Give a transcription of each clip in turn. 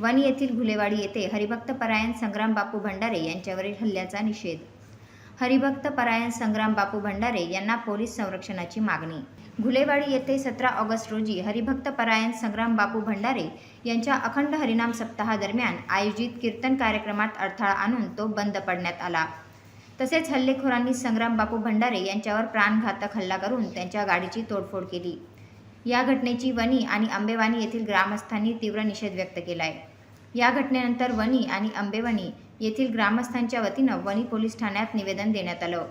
वणी येथील घुलेवाडी येथे हरिभक्त परायण संग्राम बापू भंडारे यांच्यावरील हल्ल्याचा निषेध. हरिभक्त परायण संग्राम बापू भंडारे यांना पोलीस संरक्षणाची मागणी. घुलेवाडी येथे सतरा ऑगस्ट रोजी हरिभक्त परायण संग्राम बापू भंडारे यांच्या अखंड हरिनाम सप्ताहादरम्यान आयोजित कीर्तन कार्यक्रमात अडथळा आणून तो बंद पडण्यात आला. तसेच हल्लेखोरांनी संग्राम बापू भंडारे यांच्यावर प्राणघातक हल्ला करून त्यांच्या गाडीची तोडफोड केली. या घटनेची वणी आणि आंबेवाणी येथील ग्रामस्थांनी तीव्र निषेध व्यक्त केला आहे या घटनेनंतर वणी आणि आंबेवणी येथील ग्रामस्थांच्या वतीनं वणी पोलीस ठाण्यात निवेदन देण्यात आलं.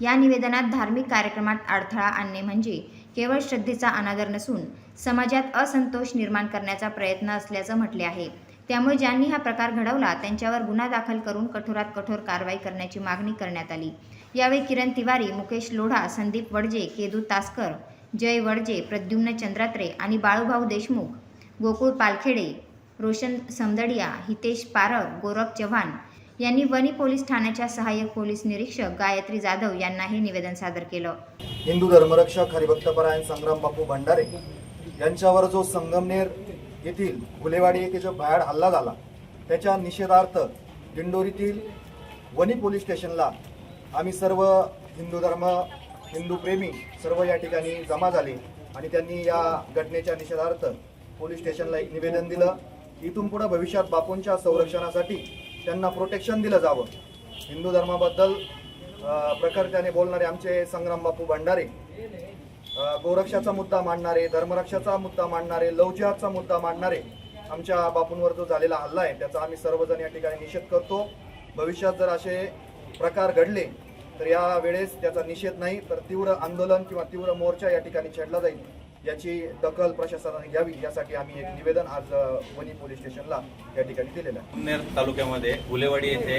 या निवेदनात धार्मिक कार्यक्रमात अडथळा आणणे म्हणजे केवळ श्रद्धेचा अनादर नसून समाजात असंतोष निर्माण करण्याचा प्रयत्न असल्याचं म्हटले आहे. त्यामुळे ज्यांनी हा प्रकार घडवला त्यांच्यावर गुन्हा दाखल करून कठोरात कठोर कारवाई करण्याची मागणी करण्यात आली. यावेळी किरण तिवारी मुकेश लोढा संदीप वडजे केदू तासकर जय वडजे प्रद्युम्न चंद्रात्रे आणि बाळूभाऊ देशमुख गोकुळ पालखेडे रोशन समदडिया हितेश पारख गोरख चव्हाण यांनी वणी पोलीस ठाण्याच्या सहाय्यक पोलीस निरीक्षक गायत्री जाधव यांना हे निवेदन सादर केलं. हिंदू धर्मरक्षक हरिभक्तपरायण संग्राम बापू भंडारे यांच्यावर जो संगमनेर येथील गुलेवाडी येथे जो भयाड हल्ला झाला त्याच्या निषेधार्थ दिंडोरीतील वणी पोलीस स्टेशनला आम्ही सर्व हिंदू धर्म हिंदू प्रेमी सर्व या ठिकाणी जमा झाले आणि त्यांनी या घटनेच्या निषेधार्थ पोलीस स्टेशनला एक निवेदन दिलं. इथून पुढे भविष्यात बापूंच्या संरक्षणासाठी त्यांना प्रोटेक्शन दिलं जावं. हिंदू धर्माबद्दल प्रकर्त्याने बोलणारे आमचे संग्राम बापू भंडारे गोरक्षाचा मुद्दा मांडणारे धर्मरक्षाचा मुद्दा मांडणारे लवजिहादचा मुद्दा मांडणारे आमच्या बापूंवर जो झालेला हल्ला आहे त्याचा आम्ही सर्वजण या ठिकाणी निषेध करतो. भविष्यात जर असे प्रकार घडले तर या वेळेस त्याचा निषेध नाही तर तीव्र आंदोलन किंवा तीव्र मोर्चा या ठिकाणी छेडला जाईल. याची दखल प्रशासनाने घ्यावी यासाठी आम्ही एक निवेदन आज वणी पोलीस स्टेशनला या ठिकाणी दिलेलं आहे. जुन्नर तालुक्यामध्ये गुलेवाडी येथे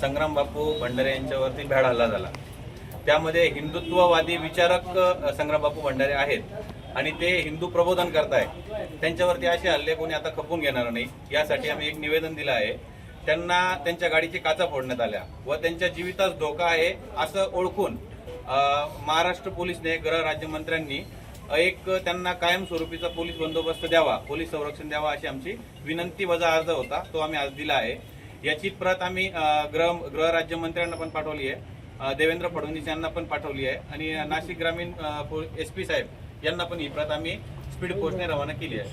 संग्राम बापू भंडारे यांच्यावरती भ्याड हल्ला झाला. त्यामध्ये हिंदुत्ववादी विचारक संग्राम बापू भंडारे आहेत आणि ते हिंदू प्रबोधन करताय. त्यांच्यावरती असे हल्ले कोणी आता खपून घेणार नाही यासाठी आम्ही एक निवेदन दिलं आहे. त्यांना त्यांच्या गाडीची काचा फोडण्यात आल्या व त्यांच्या जीवितास धोका आहे असं ओळखून महाराष्ट्र पोलीसने गृह राज्यमंत्र्यांनी एक त्यांना कायमस्वरूपीचा पोलीस बंदोबस्त द्यावा पोलीस संरक्षण द्यावा अशी आमची विनंती. वजा अर्ज होता तो आम्ही आज दिला आहे. याची प्रत आम्ही ग्रह गृह पण पाठवली आहे. देवेंद्र फडणवीस यांना पण पाठवली आहे. आणि नाशिक ग्रामीण एस पी साहेब यांना पण ही प्रत आम्ही स्पीड पोस्टने रवाना केली आहे.